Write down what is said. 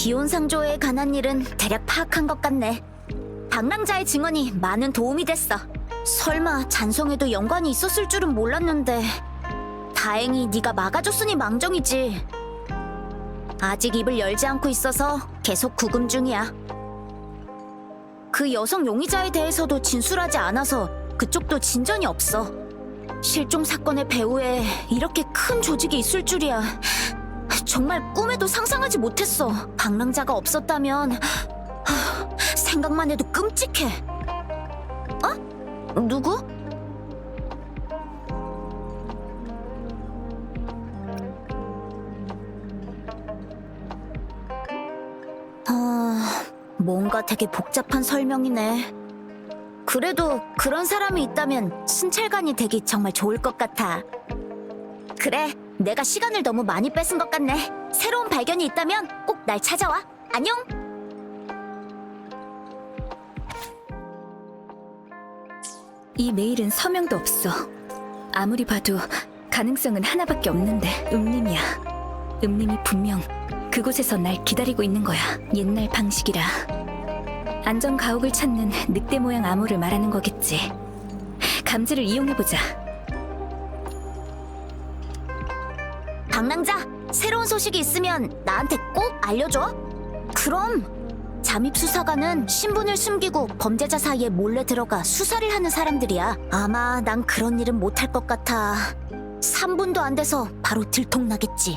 기온상조에 관한 일은 대략 파악한 것 같네. 방랑자의 증언이 많은 도움이 됐어. 설마 잔성에도 연관이 있었을 줄은 몰랐는데 다행히 네가 막아줬으니 망정이지. 아직 입을 열지 않고 있어서 계속 구금 중이야. 그 여성 용의자에 대해서도 진술하지 않아서 그쪽도 진전이 없어. 실종 사건의 배후에 이렇게 큰 조직이 있을 줄이야. 정말 꿈에도 상상하지 못했어. 방랑자가 없었다면 하, 생각만 해도 끔찍해. 어? 누구? 아, 뭔가 되게 복잡한 설명이네. 그래도 그런 사람이 있다면 순찰관이 되기 정말 좋을 것 같아. 그래, 내가 시간을 너무 많이 뺏은 것 같네. 새로운 발견이 있다면 꼭 날 찾아와. 안녕. 이 메일은 서명도 없어. 아무리 봐도 가능성은 하나밖에 없는데 음림이야. 음림이 분명 그곳에서 날 기다리고 있는 거야. 옛날 방식이라. 안전 가옥을 찾는 늑대 모양 암호를 말하는 거겠지. 감지를 이용해 보자. 방랑자, 새로운 소식이 있으면 나한테 꼭 알려줘. 그럼. 잠입 수사관은 신분을 숨기고 범죄자 사이에 몰래 들어가 수사를 하는 사람들이야. 아마 난 그런 일은 못할 것 같아. 3분도 안 돼서 바로 들통나겠지.